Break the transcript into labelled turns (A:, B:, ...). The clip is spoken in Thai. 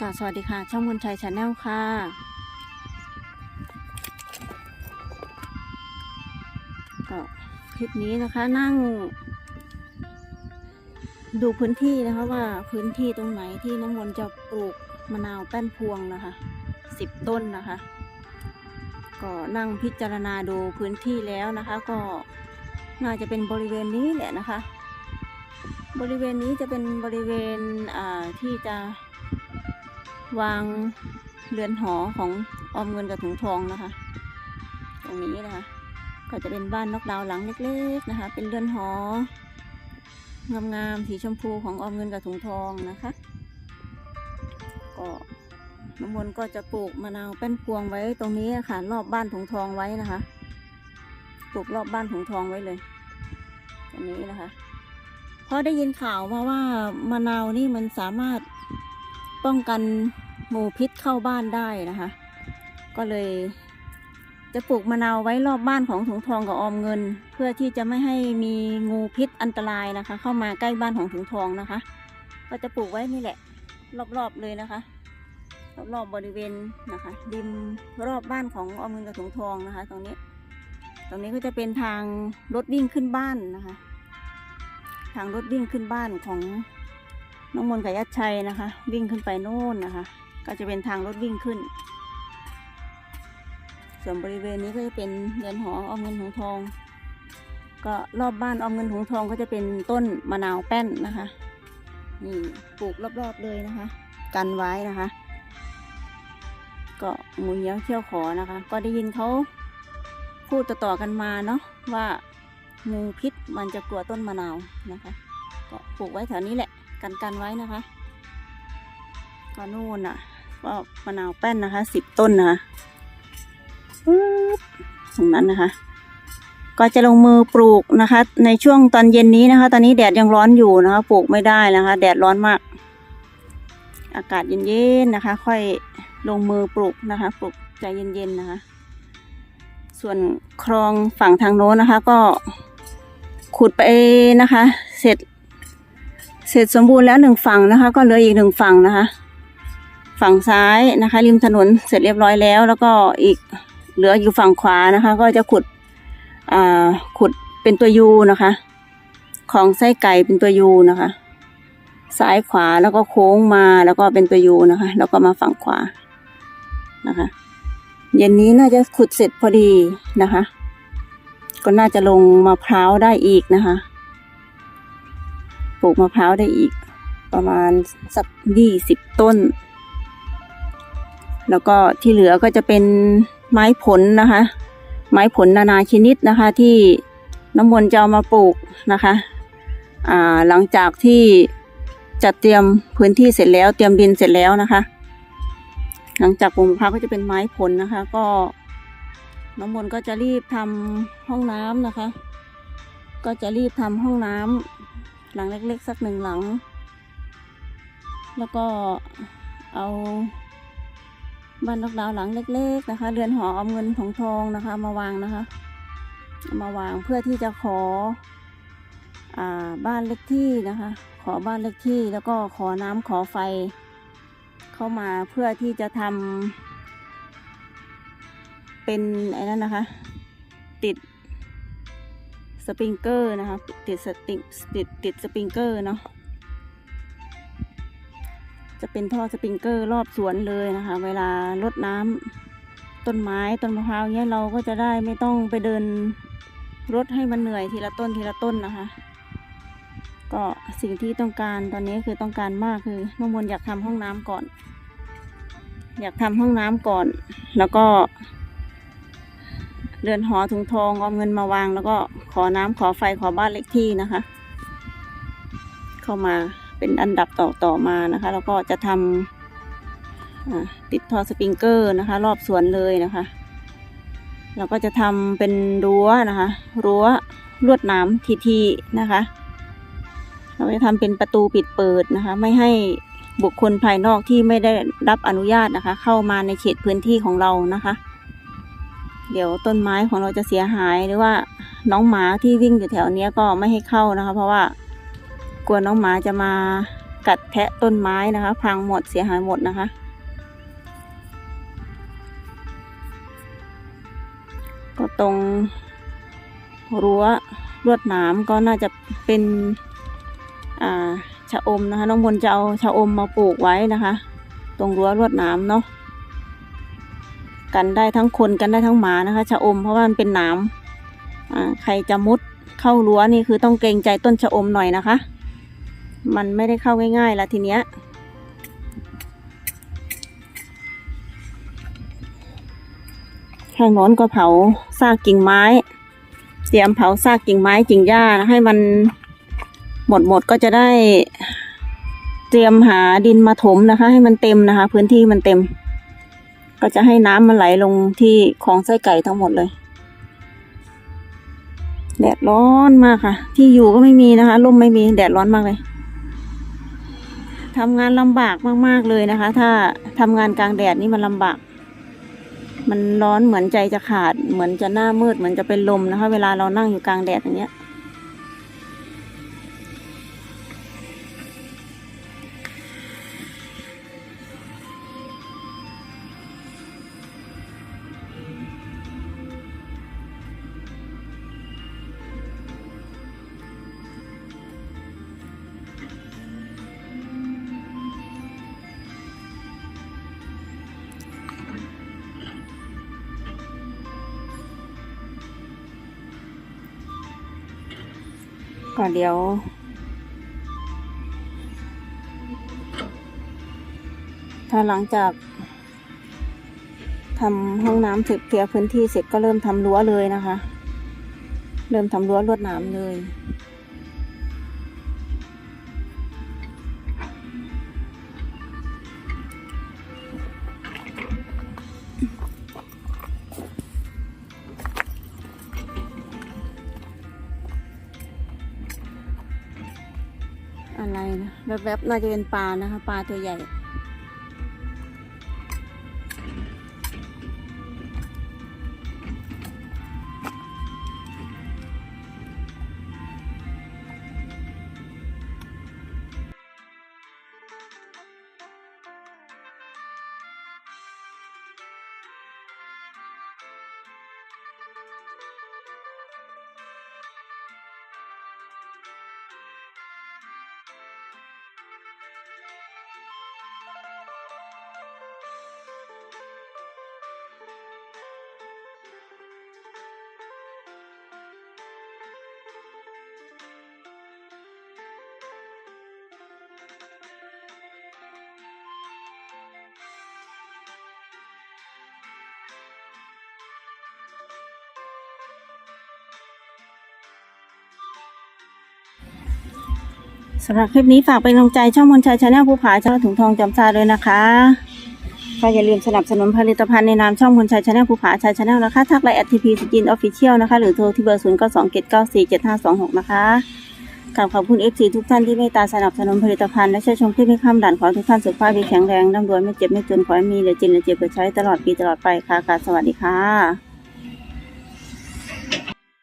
A: กาสวัสดีค่ะ ช่องมนชัยชาแนลค่ะ ก็คลิปนี้นะคะนั่ง ดูพื้นที่นะคะว่าพื้นที่ตรงไหนที่น้ำมนจะปลูกมะนาวแป้นพวงนะคะสิบต้นนะคะ ก็นั่งพิจารณาดูพื้นที่แล้วนะคะ ก็น่าจะเป็นบริเวณนี้แหละนะคะ บริเวณนี้จะเป็นบริเวณที่จะ วางเรือนหอของออมเงินกับถุงทองนะคะ ตรงนี้นะคะ ก็จะเป็นบ้านนกดาวหลังเล็กๆนะคะ เป็นเรือนหองามๆสีชมพูของออมเงินกับถุงทองนะคะ ก็น้ำมนต์ก็จะปลูกมะนาวแป้นพวงไว้ตรงนี้ค่ะ รอบบ้านถุงทองไว้นะคะ ปลูกรอบบ้านถุงทองไว้เลยตรงนี้นะคะ เพราะได้ยินข่าวมาว่ามะนาวนี่มันสามารถ ป้องกันงูพิษเข้าบ้านได้นะคะ ก็เลย จะปลูกมะนาวไว้รอบบ้านของถุงทองกับออมเงิน เพื่อที่จะไม่ให้มีงูพิษอันตรายนะคะ เข้ามาใกล้บ้านของถุงทองนะคะ ก็จะปลูกไว้นี่แหละ รอบๆเลยนะคะรอบๆบริเวณนะคะริมรอบบ้านของออมเงินกับถุงทองนะคะ ตรงนี้ ตรงนี้ก็จะเป็นทางรถวิ่งขึ้นบ้านนะคะ ทางรถวิ่งขึ้นบ้านของ น้องมนต์กับยัดชัยนะคะ วิ่งขึ้นไปโน่นนะคะ ก็จะเป็นทางรถวิ่งขึ้น ส่วนบริเวณนี้ก็จะเป็นเรือนหอออมเงินหงทอง ก็รอบบ้านออมเงินหงทองก็จะเป็นต้นมะนาวแป้นนะคะนี่ปลูกรอบๆเลยนะคะ กันไว้นะคะ ก็หมูเหี้ยวเขี้ยวขอนะคะ ก็ได้ยินเขาพูดต่อๆกันมาเนาะว่างูพิษมันจะกลัวต้นมะนาวนะคะ ก็ปลูกไว้แถวนี้แหละ กันกันไว้นะคะก็นู่นอะ ก็มะนาวแป้นนะคะสิบต้นนะคะตรงนั้นนะคะ ก็จะลงมือปลูกนะคะ ในช่วงตอนเย็นนี้นะคะ ตอนนี้แดดยังร้อนอยู่นะคะ ปลูกไม่ได้นะคะ แดดร้อนมาก อากาศเย็นๆนะคะ ค่อยลงมือปลูกนะคะ ปลูกใจเย็นๆนะคะ ส่วนคลองฝั่งทางโน้นนะคะ ก็ขุดไปนะคะ เสร็จ เสร็จสมบูรณ์แล้วหนึ่งฝั่งนะคะ ก็เหลืออีกหนึ่งฝั่งนะคะ ฝั่งซ้ายนะคะ ริมถนนเสร็จเรียบร้อยแล้ว แล้วก็อีกเหลืออยู่ฝั่งขวานะคะ ก็จะขุดอ่าขุดเป็นตัวยูนะคะ ของไส้ไก่เป็นตัวยูนะคะ ซ้ายขวาแล้วก็โค้งมาแล้วก็เป็นตัวยูนะคะ แล้วก็มาฝั่งขวานะคะเย็นนี้น่าจะขุดเสร็จพอดีนะคะ ก็น่าจะลงมะพร้าวได้อีกนะคะ ลูกมะพร้าวได้อีก ประมาณสักยี่สิบต้น แล้วก็ที่เหลือก็จะเป็นไม้ผลนะคะ ไม้ผลนานาชนิดนะคะที่น้ำมนต์จะเอามาปลูกนะคะอ่าหลังจากที่จัดเตรียมพื้นที่เสร็จแล้วเตรียมดินเสร็จแล้วนะคะ หลังจากปลูกมะพร้าวก็จะเป็นไม้ผลนะคะ ก็น้ำมนต์ก็จะรีบทำห้องน้ำนะคะ ก็จะรีบทำห้องน้ำ หลังเล็ก ๆ สักหนึ่งหลัง แล้วก็เอาบ้านนอกดาวหลังเล็ก ๆ นะคะ เรือนหอออมเงินของทองนะคะ มาวางนะคะ มาวางเพื่อที่จะขออาบ้านเล็กที่นะคะ ขอบ้านเล็กที่แล้วก็ขอน้ำขอไฟ เข้ามาเพื่อที่จะทำเป็นไอ้นั่นนะคะ ติด สปริงเกอร์นะคะติดสติงติดติดสปริงเกอร์เนาะจะเป็นท่อสปริงเกอร์รอบสวนเลยนะคะ เวลารดน้ำต้นไม้ต้นมะพร้าวเนี้ยเราก็จะได้ไม่ต้องไปเดินรดให้มันเหนื่อยทีละต้นทีละต้นนะคะ ก็สิ่งที่ต้องการตอนนี้คือต้องการมากคือน้องมนอยากทำห้องน้ำก่อน อยากทำห้องน้ำก่อน แล้วก็ เรือนหอถุงทองเอาเงินมาวาง แล้วก็ขอน้ำขอไฟขอบ้านเล็กที่นะคะ เข้ามาเป็นอันดับต่อต่อมานะคะ แล้วก็จะทำอ่าติดท่อสปริงเกอร์นะคะ รอบสวนเลยนะคะแล้วก็จะทำเป็นรั้วนะคะ รั้วลวดน้ำทีๆนะคะ เราจะทำเป็นประตูปิดเปิดนะคะ ไม่ให้บุคคลภายนอกที่ไม่ได้รับอนุญาตนะคะ เข้ามาในเขตพื้นที่ของเรานะคะ เดี๋ยวต้นไม้ของเราจะเสียหายหรือว่าน้องหมาที่วิ่งอยู่แถวเนี้ยก็ไม่ให้เข้านะคะ เพราะว่ากลัวน้องหมาจะมากัดแทะต้นไม้นะคะ พังหมดเสียหายหมดนะคะ ก็ตรงรั้วลวดหนามก็น่าจะเป็นอ่าชะอมนะคะ น้องมนจะเอาชะอมมาปลูกไว้นะคะ ตรงรั้วลวดหนามเนาะ กันได้ทั้งคนกันได้ทั้งหมานะคะชะอมเพราะว่ามันเป็นหนามอ่าใครจะมุดเข้ารั้วนี่คือต้องเกรงใจต้นชะอมหน่อยนะคะ มันไม่ได้เข้าง่ายๆละทีเนี้ยข้างโน้นก็เผาซากกิ่งไม้ เตรียมเผาซากกิ่งไม้กิ่งหญ้านะให้มันหมดหมดก็จะได้เตรียมหาดินมาถมนะคะ ให้มันเต็มนะคะ พื้นที่มันเต็ม ก็จะให้น้ำมันไหลลงที่คลองไส้ไก่ทั้งหมดเลยแดดร้อนมากค่ะ ที่อยู่ก็ไม่มีนะคะร่มไม่มีแดดร้อนมากเลยทำงานลำบากมากๆเลยนะคะ ถ้าทำงานกลางแดดนี่มันลำบาก มันร้อนเหมือนใจจะขาด เหมือนจะหน้ามืด เหมือนจะเป็นลมนะคะ เวลาเรานั่งอยู่กลางแดดอย่างเงี้ย ก็เดี๋ยว ถ้าหลังจากทำห้องน้ำเสร็จเคลียร์พื้นที่เสร็จก็เริ่มทำรั้วเลยนะคะ เริ่มทำรั้วลวดหนามเลย แวบๆน่าจะเป็นปลานะคะ ปลาตัวใหญ่ สำหรับคลิปนี้ฝากเป็นกำลังใจช่องมนชัยชาแนลภูผาช่องถุงทองจำซาด้วยนะคะก็อย่าลืมสนับสนุนผลิตภัณฑ์ในนามช่องมนชัยชาแนลภูผาชัยชาแนลนะคะ ทักไลน์แอทพีสกินออฟฟิเชียลนะคะ หรือโทรที่เบอร์ศูนย์เก้าสองเจ็ดเก้าสี่เจ็ดห้าสองหกนะคะกราบขอบคุณเอฟซีทุกท่านที่เมตตาสนับสนุนผลิตภัณฑ์และช่วยชมคลิปให้ข้ามด่านขอทุกท่านสุขภาพดีแข็งแรงร่ำรวยไม่เจ็บไม่จนขอให้มีเหลือจินเหลือเจ็บเกิดใช้ตลอดปีตลอดไปค่ะค่ะสวัสดีค่ะ